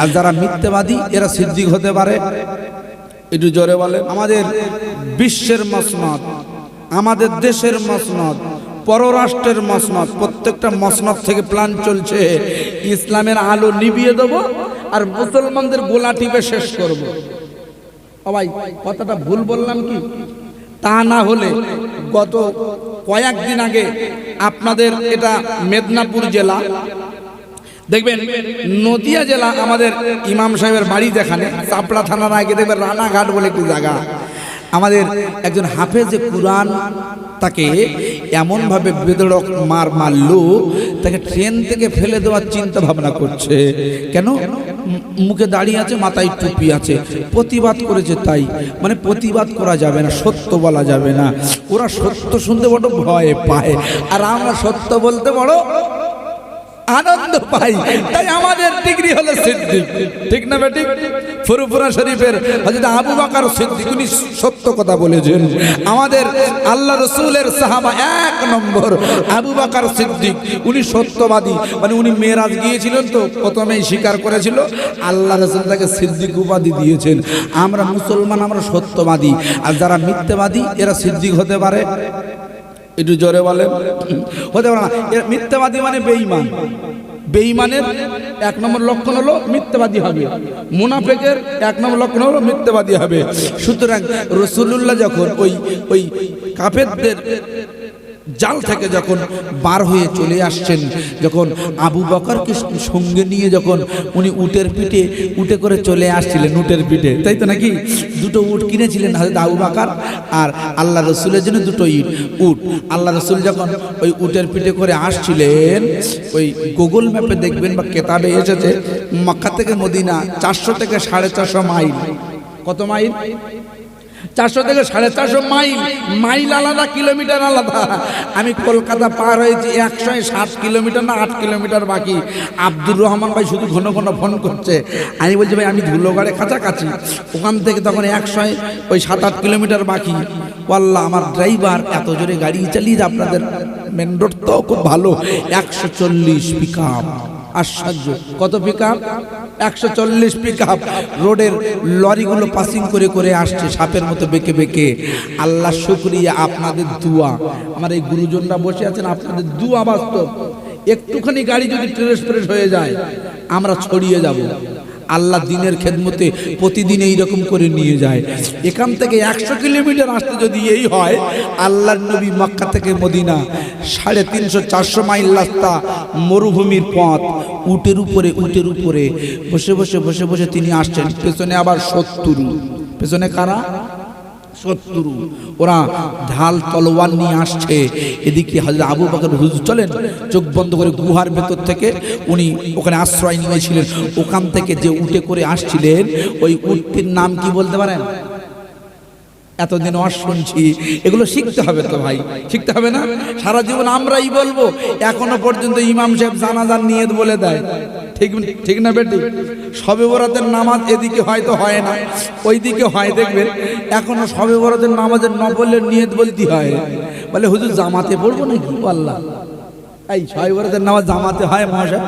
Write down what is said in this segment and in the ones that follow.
আর যারা মিথ্যাবাদী এরা সিদ্দিক হতে পারে। একটু জোরে বলে আমাদের বিশ্বের মসনদ আমাদের দেশের মসনদ পররাষ্ট্রের মসনদ প্রত্যেকটা মসনদ থেকে প্ল্যান চলছে। ইসলামের আলো নিভিয়ে দেবো আর মুসলমানদের গোলা টিপে শেষ করব। সবাই কথাটা ভুল বললাম কি? তা না হলে গত কয়েকদিন আগে আপনাদের এটা মেদিনীপুর জেলা দেখবেন নদিয়া জেলা আমাদের ইমাম সাহেবের বাড়ি যেখানে, চাপড়া থানার আগে দেখবেন রানাঘাট বলে একটি জায়গা। আমাদের একজন হাফেজে কুরআন তাকে এমনভাবে বেদড়ক মার মারলো, তাকে ট্রেন থেকে ফেলে দেওয়ার চিন্তা ভাবনা করছে। কেন? মুখে দাঁড়িয়ে আছে, মাথায় টুপি আছে। প্রতিবাদ করেছে তাই। মানে প্রতিবাদ করা যাবে না, সত্য বলা যাবে না। ওরা সত্য শুনতে বড় ভয় পায়। আর আমরা সত্য বলতে বড় আনন্দ পাই। তাই আমাদের ডিগ্রি হলো সিদ্দিক। ঠিক না বেটি ফুরুপুরা শরীফের আবু বকর সিদ্দিক, উনি সত্য কথা বলেছেন। আমাদের আল্লাহ রসুলের সাহাবা এক নম্বর, আবু বকর সিদ্দিক, উনি সত্যবাদী। মানে উনি মেরাজ গিয়েছিলেন তো, প্রথমেই স্বীকার করেছিল, আল্লাহ রসুল তাকে সিদ্দিক উপাধি দিয়েছেন। আমরা মুসলমান, আমরা সত্যবাদী। আর যারা মিথ্যাবাদী, এরা সিদ্দিক হতে পারে। একটু জোরে বলে হতে পারে না। মিথ্যাবাদী মানে বেঈমান। বেঈমানের এক নম্বর লক্ষণ হলো মিথ্যাবাদী হবে। মুনাফেকের এক নম্বর লক্ষণ হলো মিথ্যাবাদী হবে। সুতরাং রসুল্লাহ যখন ওই ওই কাফেরদের জাল থেকে যখন বার হয়ে চলে আসছেন, যখন আবু বকরকে সঙ্গে নিয়ে যখন উনি উটের পিঠে, উটে করে চলে আসছিলেন উটের পিঠে, তাই তো নাকি? দুটো উট কিনেছিলেন হয়তো আবু বাকার আর আল্লাহ রসুলের জন্য দুটো ইট, উট। আল্লাহ রসুল যখন ওই উটের পিঠে করে আসছিলেন, ওই গুগল ম্যাপে দেখবেন বা কেতাবে এসেছে, মক্কা থেকে মদিনা চারশো থেকে সাড়ে চারশো মাইল। কত মাইল? চারশো থেকে সাড়ে চারশো মাইল। মাইল আলাদা, কিলোমিটার আলাদা। আমি কলকাতা পার হয়েছি একশো সাত কিলোমিটার না আট কিলোমিটার বাকি। আব্দুর রহমান ভাই শুধু ঘন ঘন ফোন করছে। আমি বলছি, ভাই, আমি ধুলোগড়ে কাছাকাছি। ওখান থেকে তখন একশো ওই সাত আট কিলোমিটার বাকি। ওয়াল্লাহ, আমার ড্রাইভার এত জোরে গাড়ি চালিয়ে আপনাদের। মেন রোড তো খুব ভালো। একশো চল্লিশ পিক আশ্চর্য। কত পিক আপ একশো চল্লিশ পিক আপ রোডের লরিগুলো পাসিং করে করে আসছে সাপের মতো বেঁকে বেঁকে। আল্লাহ শুক্রিয়া, আপনাদের দুয়া। আমার এই গুরুজনরা বসে আছেন, আপনাদের দুয়া বাস্তব। একটুখানি গাড়ি যদি ট্রেস ফ্রেস হয়ে যায়, আমরা ছড়িয়ে যাব। আল্লাহ দিনের খেদমতে প্রতিদিন এইরকম করে নিয়ে যায়। এখান থেকে একশো কিলোমিটার আসতে যদি এই হয় আল্লাহ নবী মক্কা থেকে মদিনা, সাড়ে তিনশো চারশো মাইল রাস্তা, মরুভূমির পথ, উটের উপরে উটের উপরে। বসে বসে বসে বসে তিনি আসছেন। পেছনে আবার সত্তর। পেছনে কারা? শত্রু ওরা ঢাল তলোয়ার নিয়ে আসছে। এদিকে হাজরা আবু বকর হুজুর চলেন, চোখ বন্ধ করে গুহার ভেতর থেকে উনি ওখানে আশ্রয় নিয়েছিলেন। ওখান থেকে যে উঠে করে আসছিলেন, ওই উটটির নাম কি বলতে পারেন? এতদিন অস শুনছি। এগুলো শিখতে হবে তো ভাই, শিখতে হবে না? সারা জীবন আমরাই বলব। এখনও পর্যন্ত ইমাম সাহেব জানাজান নিয়ে বলে দেয়। ঠিক ঠিক না বেটি? সবে বরাতের নামাজ এদিকে হয়তো হয় না ওই দিকে হয়, দেখবেন? এখনও সবে বরাতের নামাজের নবলের নিয়ত বলতে হয়। বলে, হুজুর, জামাতে পড়ব নাকি? আল্লাহ। এই সবে বরাতের নামাজ জামাতে হয়, মহাশয়।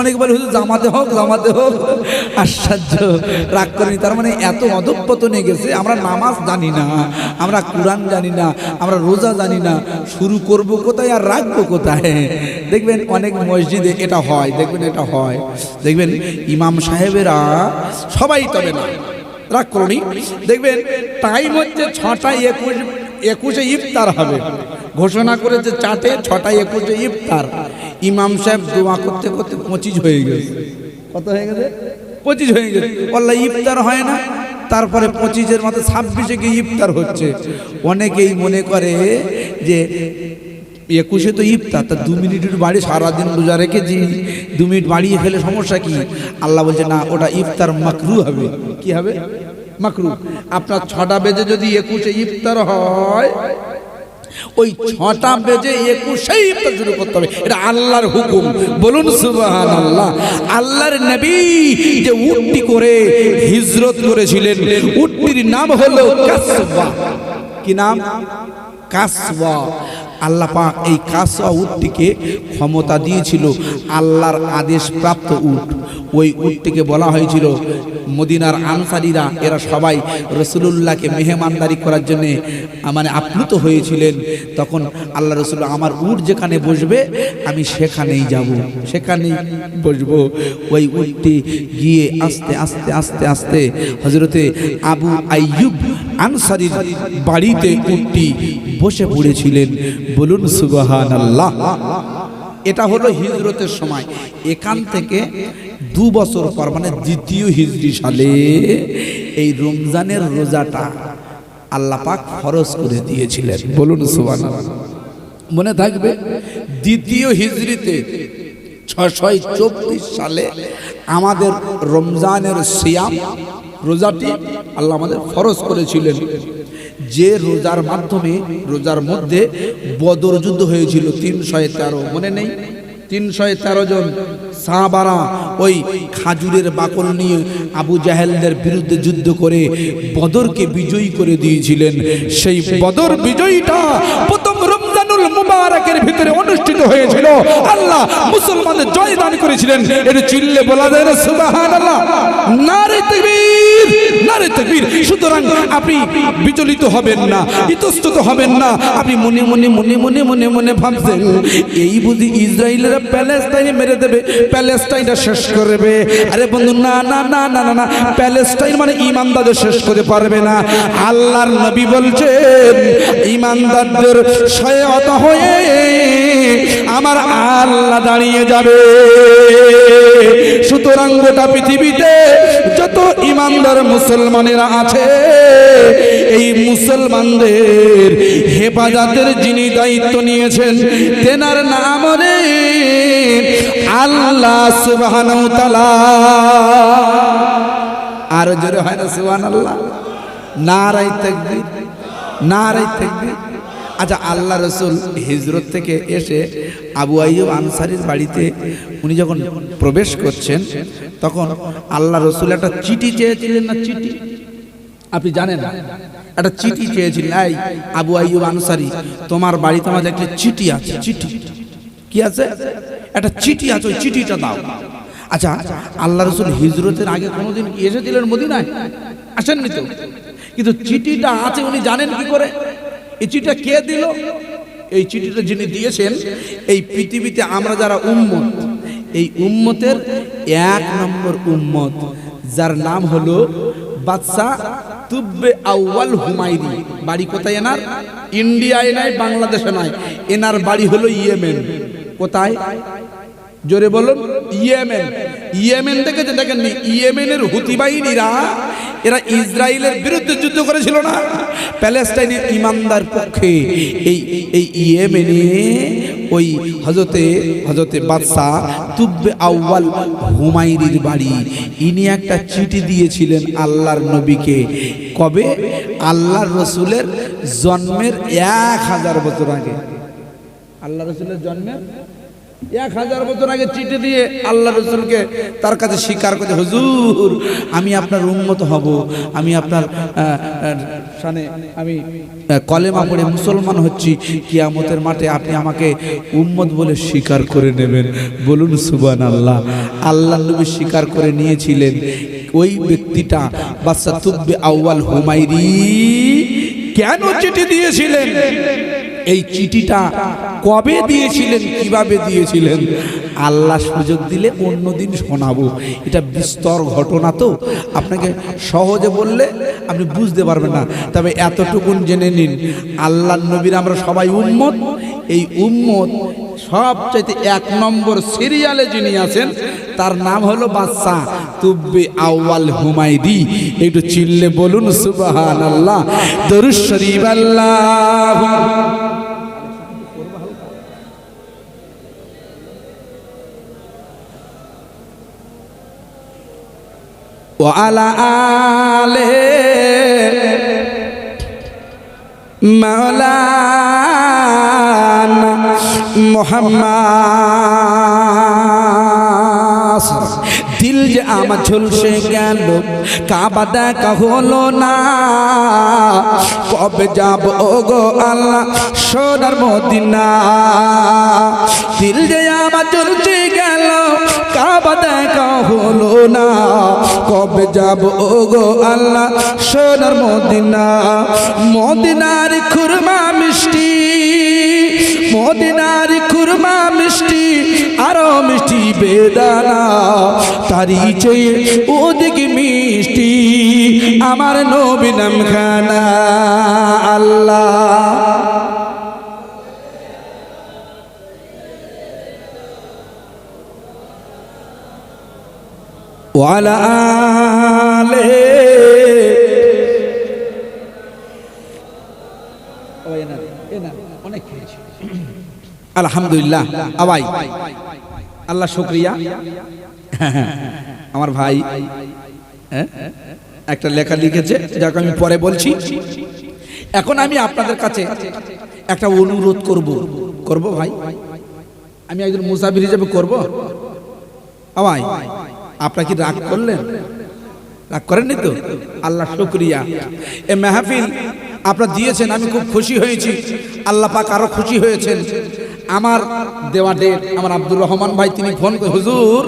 অনেক বলে, হুজুর, জামাতে হোক জামাতে হোক। আশ্চর্য, রাগ করেনি। তার মানে এত অধঃপতনে গেছে, আমরা নামাজ জানি না, আমরা কোরআন জানি না, আমরা রোজা জানি না, শুরু করব কোথায় আর রাখব কোথায়? দেখবেন অনেক মসজিদে এটা হয়, দেখবেন এটা হয়। দেখবেন ইমাম সাহেবেরা সবাই তবে না, রাগ করনি? দেখবেন টাইম হচ্ছে ছটা একুশ, একুশে ইফতার হবে। ঘোষণা করেছে চাটে ছটা একুশে ইফতার। ইমাম সাহেব দোয়া করতে করতে পঁচিশ হয়ে গেছে কত হয়ে গেছে? পঁচিশ হয়ে গেছে বললা ইফতার হয় না। তারপরে পঁচিশের মতো ছাব্বিশে গিয়ে ইফতার হচ্ছে। অনেকেই মনে করে যে একুশে তো ইফতার তা দু মিনিটের বাড়ি সারাদিন রোজা রেখেছি। দু মিনিট বাড়িয়ে ফেলে সমস্যা কি? আল্লাহ বলছে না ওটা ইফতার মাকরু হবে। কি হবে? মাকরু। আপনার ছটা বেজে যদি একুশে ইফতার হয় ওই ছটা বেজে একুশেই শুরু করতে হবে। এটা আল্লাহর হুকুম। বলুন সুবাহান আল্লাহ আল্লাহর নবী যে উটটি করে হিজরত করেছিলেন, উটটির নাম হলো কাসবা কি নাম? কাসওয়া। আল্লাহ এই কাসওয়া উটটিকে ক্ষমতা দিয়েছিল, আল্লাহর আদেশ প্রাপ্ত উট। ওই উটটিকে বলা হয়েছিল, মদিনার আনসারিরা, এরা সবাই রসুলুল্লাহকে মেহমানদারি করার জন্যে মানে আপ্লুত হয়েছিলেন। তখন আল্লাহ রসুল, আমার উট যেখানে বসবে, আমি সেখানেই যাব, সেখানেই বসবো। ওই উটটি গিয়ে আস্তে আস্তে আস্তে আস্তে হজরতে আবু আইয়ুব আনসারির বাড়িতে উটটি বসে পড়েছিলেন। বলুন সুবাহান আল্লাহ এটা হলো হিজরতের সময়। এখান থেকে দু বছর পর মানে দ্বিতীয় হিজরি সালে, এই রমজানের রোজাটা আল্লাহ পাক ফরজ করে দিয়েছিলেন। বলুন সুবান মনে থাকবে, দ্বিতীয় হিজরিতে ছশয় চব্বিশ সালে আমাদের রমজানের সিয়াম, রোজাটি আল্লাহ আমাদের ফরজ করেছিলেন। যে রোজার মাধ্যমে, রোজার মধ্যে বদর যুদ্ধ হয়েছিল তিনশো তেরো, মনে নেই? তিনশো তেরো জন সাহাবারা ওই খাজুরের বাকল নিয়ে আবু জাহেলদের বিরুদ্ধে যুদ্ধ করে বদরকে বিজয়ী করে দিয়েছিলেন। সেই বদর বিজয়ীটা প্রথম রমজানুল মুবারকের ভিতরে অনুষ্ঠিত হয়েছিল। আল্লাহ মুসলমানদের জয় দান করেছিলেন। এটা চিল্লে বলা যায় না, সুবহানাল্লাহ। নারে তাকবীর নারে তাকবীর। সুতরাং আপনি বিচলিত হবেন না, ইতস্তত হবেন না। আপনি মনে মনে মনে মনে মনে মনে ভাবছেন, এই বুঝি ইসরায়েলেরা প্যালেস্টাইনে মেরে দেবে প্যালেস্টাইনটা শেষ করবে আরে বন্ধু, না না না না না না প্যালেস্টাইন মানে ইমানদারদের শেষ করতে পারবে না। আল্লাহর নবী বলছেন, ইমানদারদের সহায়তা হয়ে আমার আল্লাহ দাঁড়িয়ে যাবে। সুতরাং গোটা পৃথিবীতে যত ইমানদার মুসলমানেরা আছে, এই মুসলমানদের হেফাজতের যিনি দায়িত্ব নিয়েছেন, তেনার নাম আল্লাহ তাআলা। আর জোরে হয় না সুবহানাল্লাহ। নারাই তাকবীর নারাই তাকবীর। আচ্ছা আল্লাহ রসুল হিজরত থেকে এসে আবু আইয়ুব আনসারির বাড়িতে উনি যখন প্রবেশ করছেন, তখন আল্লাহ রসুল একটা চিঠি চেয়েছিলেন না চিঠি? আপনি জানেন একটা চিঠি চেয়েছিলেন, এই আবু আইয়ুব আনসারি, তোমার বাড়িতে আমাদের একটা চিঠি আছে, চিঠি। কি আছে? একটা চিঠি আছে, ওই চিঠিটা দাও। আচ্ছা আল্লাহ রসুল হিজরতের আগে কোনোদিন এসেছিলেন মদিনায়? আসেননি তো? কিন্তু চিঠিটা আছে, উনি জানেন কি করে? এই চিঠিটা কে দিল? এই চিঠিটা যিনি দিয়েছেন, এই পৃথিবীতে আমরা যারা উম্মত, এই উম্মতের এক নম্বর উম্মত, যার নাম হলো বাদশাহ তুব্বে আউয়াল হুমায়ুনি বাড়ি কোথায় এনার? ইন্ডিয়ায় নাই, বাংলাদেশে নাই। এনার বাড়ি হলো ইয়েমেন। কোথায়? জোরে বলুন, ইয়েমেন। ইয়েমেন দেখেছে দেখেননি? ইয়েমেনের হুতি বাহিনীরা এরা ইসরায়েলের বিরুদ্ধে যুদ্ধ করেছিল না। প্যালেস্টাইনের ইমানদার পক্ষে এই এই ইয়েমেনে ওই হজরতে হজরতে বাদশাহ তুব্বে আউয়াল হুমায়ুনির বাড়ি। ইনি একটা চিঠি দিয়েছিলেন আল্লাহর নবীকে। কবে? আল্লাহর রসুলের জন্মের এক হাজার বছর আগে। আল্লাহ রসুলের জন্মের এক হাজার বছর আগে চিঠি দিয়ে আল্লাহ রসুলকে তার কাছে স্বীকার করে, হুজুর, আমি আপনার উন্মত হব। আমি আপনার আমি কলেমা পড়ে মুসলমান হচ্ছি। কিয়ামতের মাঠে আপনি আমাকে উম্মত বলে স্বীকার করে নেবেন। বলুন সুবান আল্লাহ আল্লাহ নবী স্বীকার করে নিয়েছিলেন। ওই ব্যক্তিটা বাচ্চা তুব্বে আউয়াল হুমাইরি কেন চিঠি দিয়েছিলেন? এই চিঠিটা কবে দিয়েছিলেন, কীভাবে দিয়েছিলেন? আল্লাহ সুযোগ দিলে অন্যদিন শোনাবো। এটা বিস্তর ঘটনা তো। আপনাকে সহজে বললে আপনি বুঝতে পারবেন না। তবে এতটুকুন জেনে নিন আল্লাহ নবীর আমরা সবাই উম্মত। এই উম্মত সবচাইতে এক নম্বর সিরিয়ালে যিনি আছেন, তার নাম হলো বাদশাহ তুব্বে আউয়াল হুমায়দি। একটু চিল্লে বলুন সুবাহান আল্লাহ দরুদ শরীফ আল্লাহ। وعلى آله مولانا محمد দিল যে আমার ঝুলসে গেল কাবা দেখা হলো না কবে যাব ও গো আল্লাহ সোনার মদিনা দিল যে আমার ঝুলসে গেল কাবা দেখা হলো না। কবে যাব ও আল্লাহ? সোনার মদিনা। মদিনার খুরমা মিষ্টি। মদিনার খুরমা মিষ্টি, আরও মিষ্টি বেদানা। তারি চেয়ে ওদিকে মিষ্টি। আমার নবী নাম খানা আল্লাহ। আলহামদুলিল্লাহ আবাই। আল্লাহ শুক্রিয়া। আমার ভাই হ্যাঁ, একটা লেখা লিখেছে যাকে আমি পরে বলছি। এখন আমি আপনাদের কাছে একটা অনুরোধ করব। করব ভাই? আমি একজন মুসাফির হিসেবে করব? আমায় আপনার কি রাগ করলেন? রাগ করেননি তো? আল্লাহ শুক্রিয়া। এ মেহফিল আপনারা দিয়েছেন, আমি খুব খুশি হয়েছি। আল্লাহ পাক আরও খুশি হয়েছেন। আমার দেওয়া ডেট আমার আব্দুর রহমান ভাই, তিনি ফোন করে, হুজুর,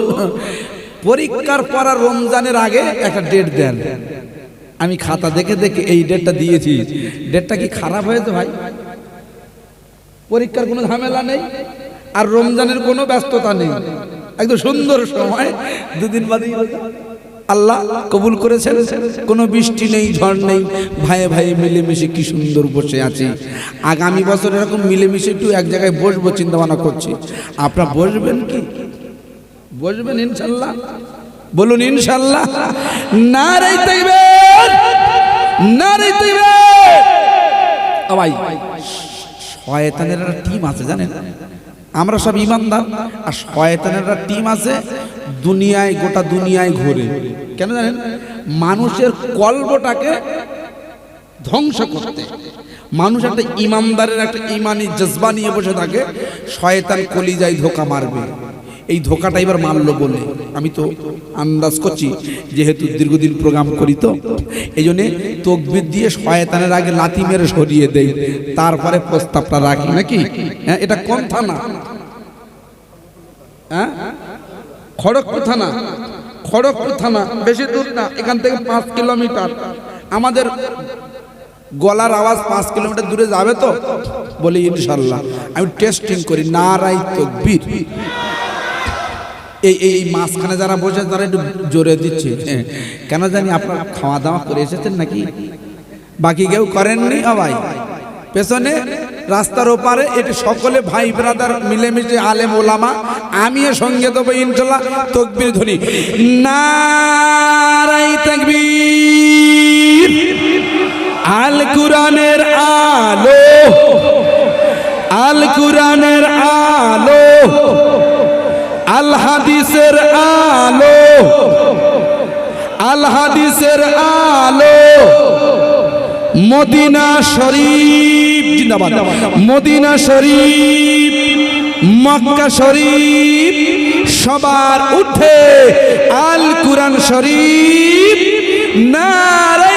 পরীক্ষার পর আর রমজানের আগে একটা ডেট দেন। আমি খাতা দেখে দেখে এই ডেটটা দিয়েছি। ডেটটা কি খারাপ হয়েছে ভাই? পরীক্ষার কোনো ঝামেলা নেই আর রমজানের কোনো ব্যস্ততা নেই। একদম সুন্দর সময়। দুদিন বাদে আল্লাহ কবুল করেছেন। কোনো বৃষ্টি নেই, ঝড় নেই। ভাইয়ে ভাইয়ে মিলেমিশে কি সুন্দর বসে আছি। আগামী বছর এরকম মিলেমিশে একটু এক জায়গায় বসবো চিন্তা ভাবনা করছি। আপনারা বসবেন কি? বসবেন ইনশাল্লাহ। বলুন ইনশাল্লাহ। না রে না রে ভাই, শয়তানের একটা টিম আছে জানেন? আমরা সব ইমানদার। আর শয়তানের একটা টিম আছে, দুনিয়ায়, গোটা দুনিয়ায় ঘুরে। কেন জানেন? মানুষের কল্পটাকে ধ্বংস করতে। মানুষ একটা ইমানদারের একটা ইমানি জজবা নিয়ে বসে থাকে, শয়তান কলিজায় ধোকা মারবে। এই ধোকাটা এবার মারলো বলে। আমি তো আন্দাজ করছি, যেহেতু দীর্ঘদিন প্রোগ্রাম করি তো। এই জন্যে তকবির দিয়ে শয়তানের আগে লাথি মেরে সরিয়ে দেই। তারপরে প্রস্তাবটা রাখি নাকি? হ্যাঁ এটা কোন থানা? হ্যাঁ? খড়গপুর থানা। খড়গপুর থানা, বেশি দূর না, এখান থেকে পাঁচ কিলোমিটার। আমাদের গলার আওয়াজ পাঁচ কিলোমিটার দূরে যাবে তো? বলি ইনশাল্লাহ। আমি টেস্টিং করি নারাই তকবীর। এই এই মাঝখানে যারা বসে তারা একটু জোরে দিচ্ছে। কেন জানি আপনার খাওয়া দাওয়া করে এসেছেন নাকি? বাকি কেউ করেননি? ও পেছনে, রাস্তার ওপারে, এটি সকলে ভাই ব্রাদার, মিলেমিশে আলেম ওলামা। আমিও সঙ্গে দেবো, ইনশাল্লাহ। তকবির ধরি নারাই তাকবীর। হাদিসের আলো। আল হাদিসের আলো। মদিনা শরীফ, জিন্দাবাদ। মদিনা শরীফ, মক্কা শরীফ, সবার উঠে আল কুরআন শরীফ দিয়ে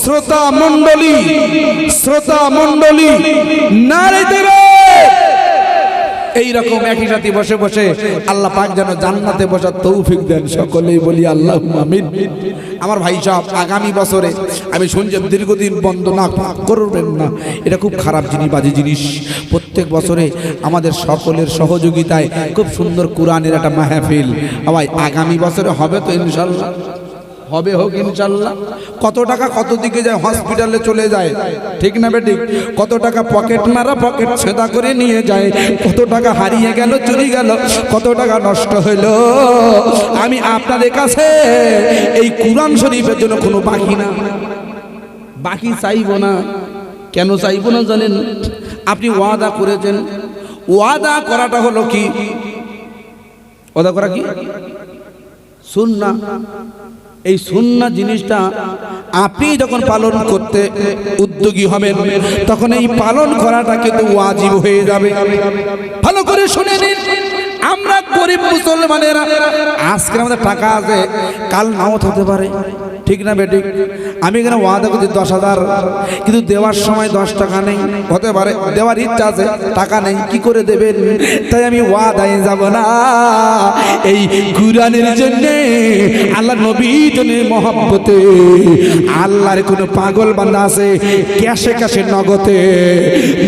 শ্রোতা মণ্ডলী শ্রোতা মণ্ডলী, নারে দেবে। এই একই সাথে বসে বসে আল্লাহ পাক যেন জান্নাতে বসার তৌফিক দেন সকলেই বলি আল্লাহ আমার ভাই সাহেব, আগামী বছরে আমি শুনছি, দীর্ঘদিন বন্ধ না করবেন না। এটা খুব খারাপ জিনিস, বাজে জিনিস। প্রত্যেক বছরে আমাদের সকলের সহযোগিতায় খুব সুন্দর কোরআনের একটা মাহফিল। ভাই আগামী বছরে হবে তো ইনশাল্লাহ। হবে হোক ইনশাল্লাহ। কত টাকা কত দিকে যায় হসপিটালে চলে যায়? ঠিক না বেটি? কত টাকা পকেট মারা পকেট ছেদা করে নিয়ে যায়? কত টাকা হারিয়ে গেল, চুরি গেল, কত টাকা নষ্ট হইল? আমি আপনাদের কাছে এই কোরআন শরীফের জন্য কোনো বাকি না। বাকি চাইব না। কেন চাইব না জানেন? আপনি ওয়াদা করেছেন। ওয়াদা করাটা হলো কি? ওয়াদা করা কি? সুন্না। এই সুন্না জিনিসটা আপনি যখন পালন করতে উদ্যোগী হবেন, তখন এই পালন করাটা কিন্তু ওয়াজিব হয়ে যাবে। ভালো করে শুনে নিন। আমরা গরিব মুসলমানেরা, আজকে আমাদের টাকা আছে, কাল নাও হতে পারে। ঠিক না বেটি? আমি এখানে ওয়াদা করছি দশ হাজার, কিন্তু দেওয়ার সময় দশ টাকা নেই, হতে পারে। দেওয়ার ইচ্ছা আছে, টাকা নেই, কি করে দেবেন? তাই আমি ওয়াদায় যাব না। এই কুরআনের জন্য, আল্লাহ নবী জন্য মহব্বতে, আল্লাহর কোনো পাগল বান্দা আছে, ক্যাশে ক্যাশে নগদে।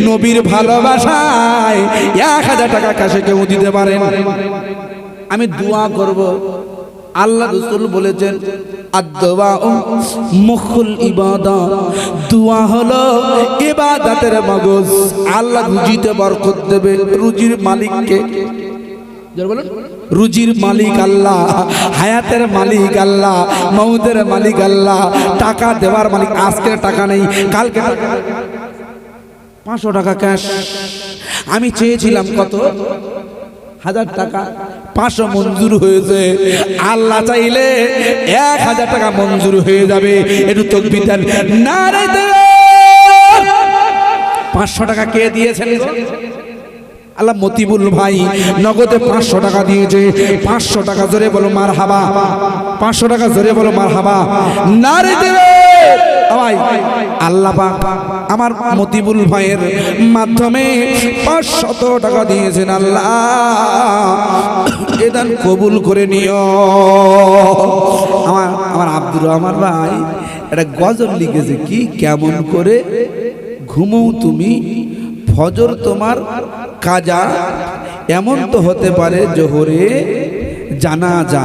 নবীর ভালোবাসায় এক হাজার টাকা ক্যাশে কেউ দিতে পারেন আমি দোয়া করব। আল্লাহ রসুল বলেছেন হলো মগজ। আল্লাহ রুজির মালিককে। রুজির মালিক আল্লাহ, হায়াতের মালিক আল্লাহ মৌদের মালিক আল্লাহ, টাকা দেওয়ার মালিক। আজকের টাকা নেই, কালকে পাঁচশো টাকা ক্যাশ। আমি চেয়েছিলাম কত? হাজার টাকা পাঁচশো মঞ্জুর হয়েছে। আল্লাহ চাইলে এক হাজার টাকা মঞ্জুর হয়ে যাবে। একটু তকবি দেন। না পাঁচশো টাকা কে দিয়েছেন আল্লাহ মতিবুল ভাই নগদে পাঁচশো টাকা দিয়েছে। পাঁচশো টাকা জোরে বলো মার হাবা পাঁচশো টাকা জোরে বলো মার হাবা না রে দেবে আল্লাহ আমার মতিবুল ভাইয়ের মাধ্যমে পাঁচশত টাকা দিয়েছেন আল্লাহ। এদান কবুল করে নিও। আমার আমার আব্দুর রহমান ভাই, একটা গজল লিখেছে, কি কেমন করে ঘুমও তুমি ফজর তোমার কাজা, এমন তো হতে পারে জোহরে জানা যা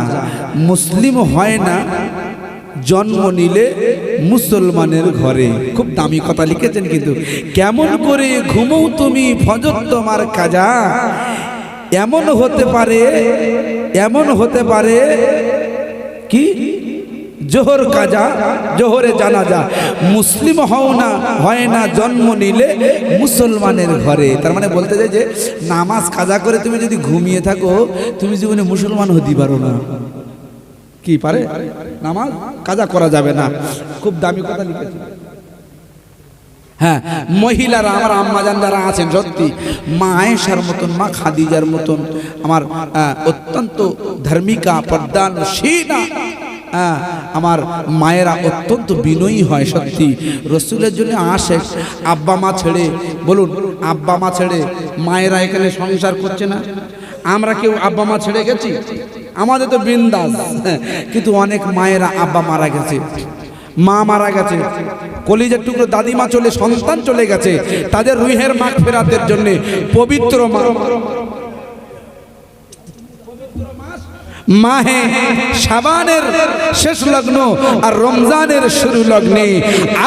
মুসলিম হয় না, জন্ম নিলে মুসলমানের ঘরে। খুব দামি কথা লিখেছেন কিন্তু, কেমন করে ঘুমও তুমি ফজর তোমার কাজা? এমন হতে পারে, এমন হতে পারে, কি? জোহর কাজা, জোহরে জানাজা। মুসলিম হও না, হয় না জন্ম নিলে মুসলমানের ঘরে। তার মানে বলতে চাই যে, নামাজ কাজা করে তুমি যদি ঘুমিয়ে থাকো, তুমি জীবনে মুসলমান হতে পারো না। কি পারে? নামাজ কাজা করা যাবে না। খুব দামি কথা লিখেছি। হ্যাঁ মহিলারা, আমার আম্মাজান যারা আছেন, সত্যি, মা আয়েশার মতন, মা খাদিজার মতন, আমার অত্যন্ত ধার্মিকা পর্দানশীলা হ্যাঁ, আমার মায়েরা অত্যন্ত বিনয়ী হয় সত্যি। রসুলের জন্য আসে আব্বা মা ছেড়ে বলুন আব্বা মা ছেড়ে মায়েরা এখানে সংসার করছে না? আমরা কেউ আব্বা মা ছেড়ে গেছি? আমাদের তো বিন্দাস। কিন্তু অনেক মায়েরা আব্বা মারা গেছে। মা মারা গেছে। কলিজার টুকরো দাদিমা চলে সন্তান চলে গেছে। তাদের রুহের মাখ ফেরাতের জন্য পবিত্র মা মাহে শাবানের শেষ লগ্ন আর রমজানের শুরু লগ্নে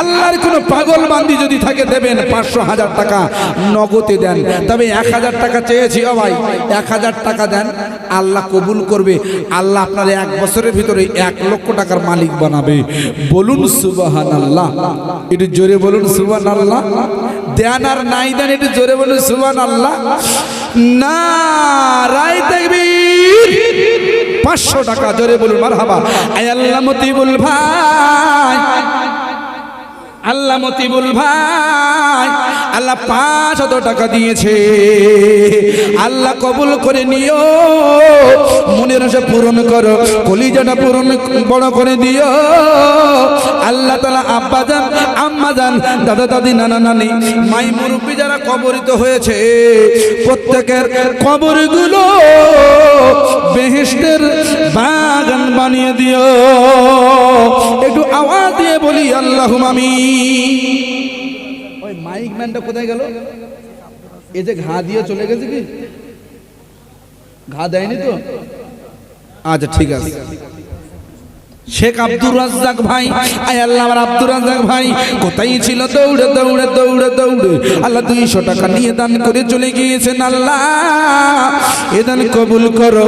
আল্লাহর কোনো পাগল বান্দি যদি থাকে দেবেন পাঁচশো হাজার টাকা নগদে দেন। তবে এক হাজার টাকা চেয়েছি ও ভাই, এক হাজার টাকা দেন, আল্লাহ কবুল করবে। আল্লাহ আপনার এক বছরের ভিতরে এক লক্ষ টাকার মালিক বানাবে। বলুন সুবাহান আল্লাহ একটু জোরে বলুন সুবান আল্লাহ দেন আর নাই দেন, একটু জোরে বলুন সুবান আল্লাহ না রায় দেখবীর পাঁচশো টাকা জোরে বলুন মার হাবা আল্লাহ মতিবুল ভাই। আল্লাহ মতিবুল ভাই। আল্লাহ পাঁচ হাজার টাকা দিয়েছে। আল্লাহ কবুল করে নিও। মনের আশা পূরণ করো, কলিজাটা পূরণ বড় করে দিও। আল্লাহ তালা আব্বা যান, আম্মা যান, দাদা দাদি, নানা নানি, মাই মুরব্বী যারা কবরিত হয়েছে, প্রত্যেকের কবরগুলো বেহেস্টের বাগান বানিয়ে দিও। একটু আওয়াজ দিয়ে বলি আল্লাহ ওই মাইক ম্যানটা কোথায় গেল? এই যে ঘা দিয়ে চলে গেছে কি? ঘা দেয়নি তো? আচ্ছা ঠিক আছে। শেখ আব্দুর রাজ্জাক ভাই। আয় আল্লাহ আমার আব্দুর রাজ্জাক ভাই। কোথায় ছিল দৌড়ে দৌড়ে দৌড়ে দৌড়ে? আল্লাহ দুইশো টাকা নিয়ে দান করে চলে গিয়েছেন আল্লাহ। এ দান কবুল করো।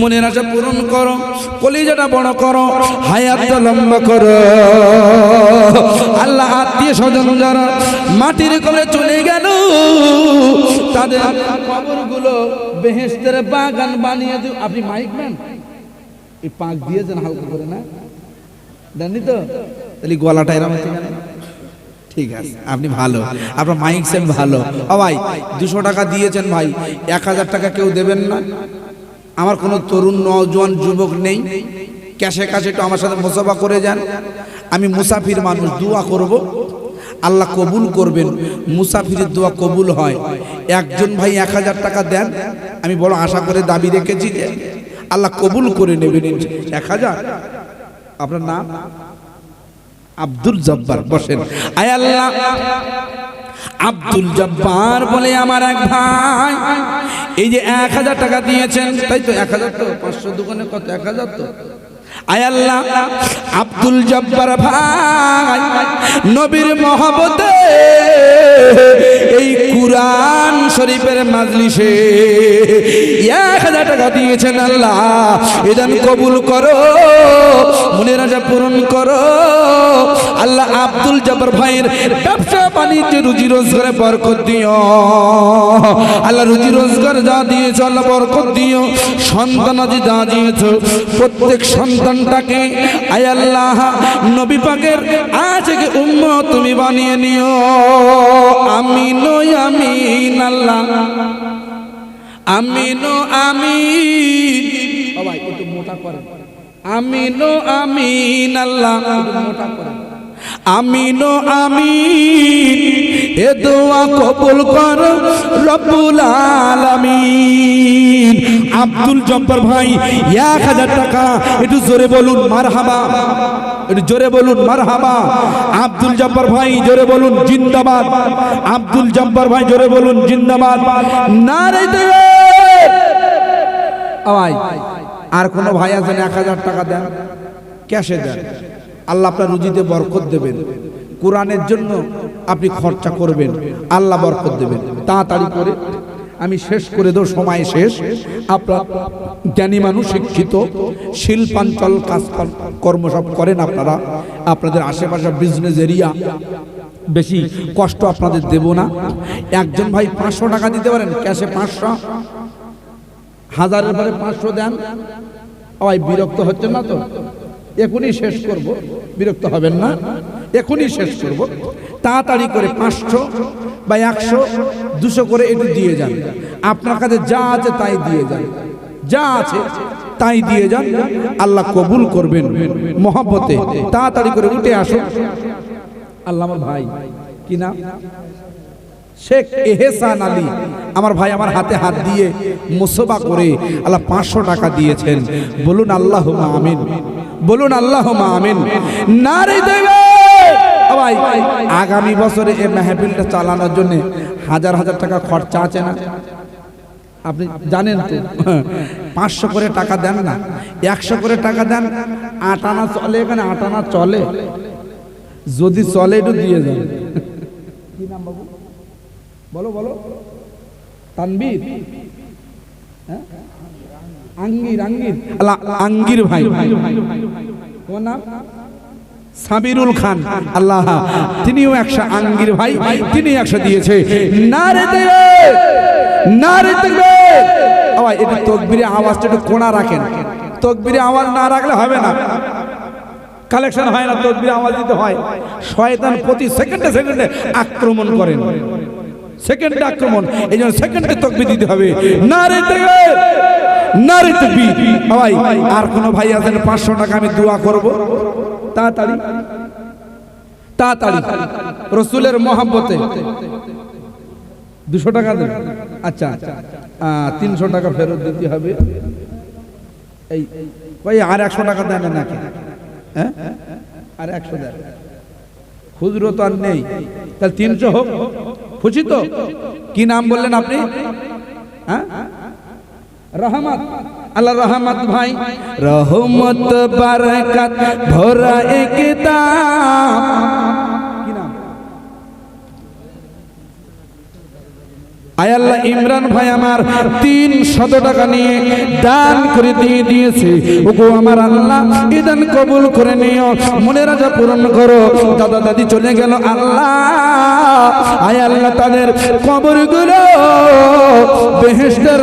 মনের আশা পূরণ করো। কলিজাটা বড় করো। হায়াতটা লম্বা করো। আল্লাহ আত্মীয় স্বজন যারা মাটির কোলে চলে গেল, তাদের কবরগুলো বেহেস্তের বাগান বানিয়ে দিও। আপনি মাইক ম্যান এই পাক দিয়েছেন হালকা করে না। দেননি তো? তাহলে গলাটা হচ্ছে ঠিক আছে, আপনি ভালো। আপনার মাইক সেন ভালো। ও ভাই, দুশো টাকা দিয়েছেন ভাই, এক হাজার টাকা কেউ দেবেন না। আমার কোনো তরুণ নজওয়ান যুবক নেই। ক্যাশে ক্যাশে একটু আমার সাথে মোসাফা করে যান। আমি মুসাফির মানুষ, দোয়া করব। আল্লাহ কবুল করবেন। মুসাফিরের দোয়া কবুল হয়। একজন ভাই এক হাজার টাকা দেন। আমি বড় আশা করে দাবি রেখেছি যে আল্লাহ কবুল করে নেবেন এক হাজার। আপনার নাম? আব্দুল জব্বার। বসেন। আয় আল্লাহ। আব্দুল জব্বার বলে আমার এক ভাই। এই যে এক হাজার টাকা দিয়েছেন, তাই তো এক হাজার তো? পাঁচশো দোকানে কত? এক হাজার তো? আব্দুল জব্বার ভাই, নবীর মহব্বতে এই কুরআন শরীফের মাজলিসে এক হাজার টাকা দিয়েছেন আল্লাহ। এদান কবুল করো মনের আশা পূরণ করো। আল্লাহ আব্দুল জব্বার ভাইয়ের ব্যবসা বাণিজ্য রুজি রোজগারে বরকত দিও। আল্লাহ রুজি রোজগার যা দিয়েছ, আল্লাহ বরকত দিও। সন্তান আজ যা দিয়েছ, প্রত্যেক সন্তানটাকে আয় আল্লাহ নবী পাকের আজকে উম্ম তুমি বানিয়ে নিও। আমিন আমিন আল্লাহ। আমিন আমিন। সবাই একটু মোটা করেন। আমিন আমিন আল্লাহ। মোটা করেন। আমিন আমিন, এ দোয়া কবুল কর রব্বুল আলামিন। আব্দুল জব্বার ভাই, এক হাজার টাকা, একটু জোরে বলুন, মারহাবা। একটু জোরে বলুন, মারহাবা। আব্দুল জব্বার ভাই, জোরে বলুন, জিন্দাবাদ। আব্দুল জব্বার ভাই, জোরে বলুন, জিন্দাবাদ। দেবে। আওয়াই আর কোনো ভাই আছেন এক হাজার টাকা দেন। ক্যাশে দেন। আল্লাহ আপনার রুজিতে বরকত দেবেন। কোরআনের জন্য আপনি খরচা করবেন, আল্লাহ বরকত দেবেন। তাড়াতাড়ি করে আমি শেষ করে দেবো, সময় শেষ। আপনার জ্ঞানী মানুষ, শিক্ষিত, শিল্পাঞ্চল কাজ কর্ম সব করেন আপনারা। আপনাদের আশেপাশে বিজনেস এরিয়া বেশি কষ্ট আপনাদের দেব না। একজন ভাই পাঁচশো টাকা দিতে পারেন, ক্যাশে পাঁচশো। হাজারের পরে পাঁচশো দেন। ওই বিরক্ত হচ্ছে না তো? এখনই শেষ করব। বিরক্ত হবেন না। এখনই শেষ করব। তাড়াতাড়ি করে পাঁচশো বা একশো, দুশো করে একটু দিয়ে যান। আপনার কাছে যা আছে তাই দিয়ে যান। যা আছে তাই দিয়ে যান। আল্লাহ কবুল করবেন মহব্বতে। তাড়াতাড়ি করে উঠে আসো আল্লাহ আমার ভাই, কি নাম? শেখ এহসান আলী আমার ভাই আমার হাতে হাত দিয়ে মুসবা করে আল্লাহ পাঁচশো টাকা দিয়েছেন। বলুন আল্লাহ আমিন। বলুন আল্লাহ আমিন। না রে দেবে। ভাই, আগামী বছরে এই মেহফিলটা চালানোর জন্য হাজার হাজার টাকা খরচা আছে না? আপনি জানেন তো। পাঁচশো করে টাকা দেন না। একশো করে টাকা দেন। আট আনা চলে এখানে আট আনা চলে। যদি চলে একটু দিয়ে যান। কি নাম বাবু? বলো বলো। তানবীর। হ্যাঁ? আঙ্গির আঙ্গির। আঙ্গির ভাই। তোমার নাম? সাবিরুল খান। আল্লাহ তিনিও একশো আঙ্গির ভাই তিনি একশো দিয়েছে। না রে দেবে না রে দেবে। আবার এটা তকবিরে আওয়াজটা একটু কোনা রাখেন। তকবিরে আওয়াজ না রাখলে হবে না। কালেকশন হয় না তকবিরে আওয়াজ দিতে হয়। শয়তান প্রতি সেকেন্ডে সেকেন্ডে আক্রমণ করেন। সেকেন্ডে আক্রমণ। এই জন্য সেকেন্ডে তকবি দিতে হবে। না রে না রে তকবি ভাই আর কোনো ভাই আছেন? পাঁচশো টাকা আমি দোয়া করব। তাড়াতাড়ি। তাড়াতাড়ি। রসুলের মহাব্বতে। দুশো টাকা দেন। আচ্ছা তিনশো টাকা ফেরত দিতে হবে। এই ভাই আর একশো টাকা দেন নাকি? হ্যাঁ? আর একশো দেন। খুচরো তো আর নেই। তাহলে তিনশো হোক। খুশি তো? কি নাম বললেন আপনি? হ্যাঁ? রহমত। আল্লাহ রহমত ভাই। রহমত, বারকাত, ভরা একদম কি নাম আয় আল্লাহ ইমরান ভাই আমার তিন শত টাকা নিয়ে দান করে দিয়ে দিয়েছে। ওগো আমার আল্লাহ এই দান কবুল করে নিও মনের রাজা পূরণ করো। দাদা দাদি চলে গেল আল্লাহ। আয় আল্লাহ তাদের কবরগুলো বেহেস্টের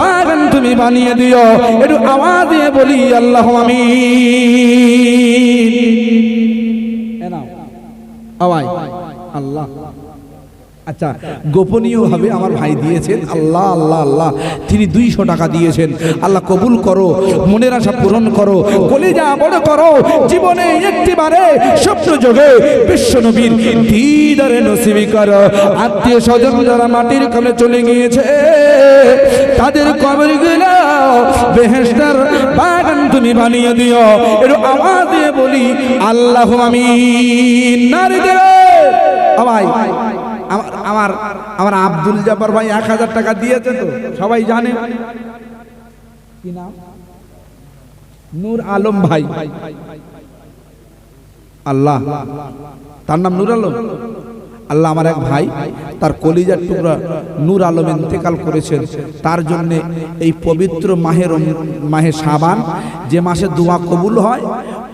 বাগান তুমি বানিয়ে দিও। একটু আওয়াজ দিয়ে বলি, আল্লাহ আমি আওয়াজ। আল্লাহ। আচ্ছা গোপনীয় ভাবে আমার ভাই দিয়েছেন। আল্লাহ আল্লাহ আল্লাহ, তিনি দুইশো টাকা দিয়েছেন। আল্লাহ কবুল করো, মনের আশা পূরণ করো, কলিজা বড় করো, জীবনে একটি একটিবারে স্বপ্ন যোগে বিশ্ব নবীর দিদারে নসিবি করো। আত্মীয় স্বজন যারা মাটির কামে চলে গিয়েছে, তাদের কবরগুলো বেহেস্টার বাগান তুমি বানিয়ে দিও। একটু আওয়াজ দিয়ে বলি, আল্লাহ আমি নারী দেবে আমায় আমার আমার আমার আব্দুল জাফর ভাই এক হাজার টাকা দিয়েছে তো, সবাই জানে। কি নাম? নূর আলম ভাই। আল্লাহ, তার নাম নূর আলম? আল্লাহ আমার এক ভাই, তার কলিজার টুকরা নূর আলম ইন্তেকাল করেছেন। তার জন্য এই পবিত্র মাহের মাহে সাবান যে মাসে দোয়া কবুল হয়,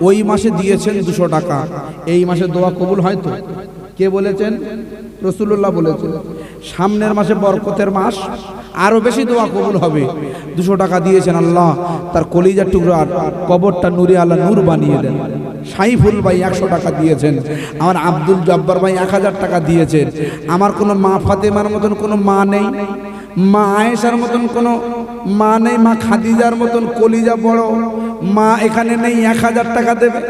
ওই মাসে দিয়েছেন দুশো টাকা। এই মাসে দোয়া কবুল হয় তো? কে বলেছেন? রসুল্লাহ বলেছেন, সামনের মাসে বরকতের মাস, আরও বেশি দোয়া কবুল হবে। দুশো টাকা দিয়েছেন আল্লাহ, তার কলিজার টুকরা কবরটা নুরে আল্লাহ নূর বানিয়ে দেন। সাইফুল ভাই একশো টাকা দিয়েছেন, আমার আব্দুল জব্বার ভাই এক হাজার টাকা দিয়েছেন। আমার কোনো মা ফাতেমার মতন কোনো মা নেই, মা আয়েশার মতন কোনো মা নেই, মা খাদিজার মতন কলিজা বড়, মা এখানে নেই, এক হাজার টাকা দেবে।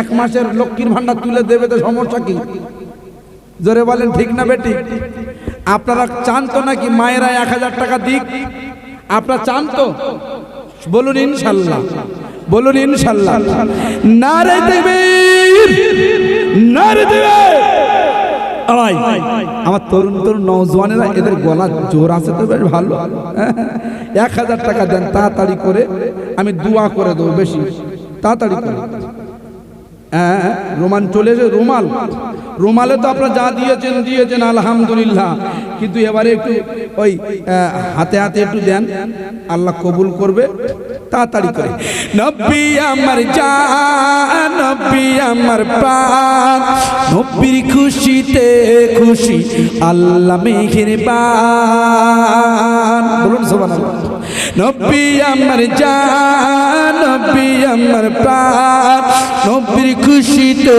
এক মাসের লক্ষ্মীর ভান্ডার তুলে দেবে তো সমস্যা কি? জোরে বলেন, ঠিক না বেটি? আপনারা চান তো নাকি মায়েরা এক হাজার টাকা দিক? আপনারা চান তো? বলুন ইনশাল্লাহ বলুন ইনশাল্লাহ। নারে দেবে নারে দেবে আমার তরুণ তরুণ নৌজওয়ানেরা এদের গলা জোর আছে তো বেশ ভালো। এক হাজার টাকা দেন, তাড়াতাড়ি করে আমি দোয়া করে দেবো বেশি। তাড়াতাড়ি করে। হ্যাঁ রোমান চলে এসে রুমাল। রুমালে তো আপনারা যা দিয়েছেন দিয়েছেন, আলহামদুলিল্লাহ। কিন্তু এবারে একটু ওই হাতে হাতে একটু দেন। আল্লাহ কবুল করবে, তাড়াতাড়ি করে। নব্বী আমার জান নব্বী আমার প্রাণ। নব্বীর খুশিতে খুশি, আল্লাহ মেঘের বান বলুন সুবহানাল্লাহ। নব্বী আমার জান নব্বী আমার প্রাণ। নব্বীর খুশিতে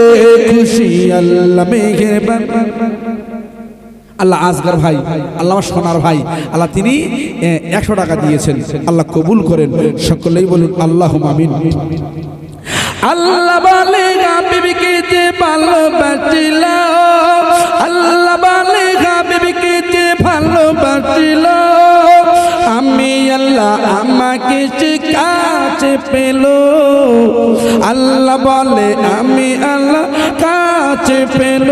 খুশি আল্লাহ আল্লাহ আসগার ভাই, আল্লাহ সোনার ভাই, আল্লাহ তিনি একশো টাকা দিয়েছেন। আল্লাহ কবুল করেন। সকলেই বলুন আল্লাহ আমিন। আল্লাহ বলে বিবিকে যে ভালোবাসিল, আল্লাহ বলে বিবিকে যে ভালোবাসিল আমি আল্লাহ আমাকে কাছে পেল আল্লাহ বলে আমি আল্লাহ কাছে পেল।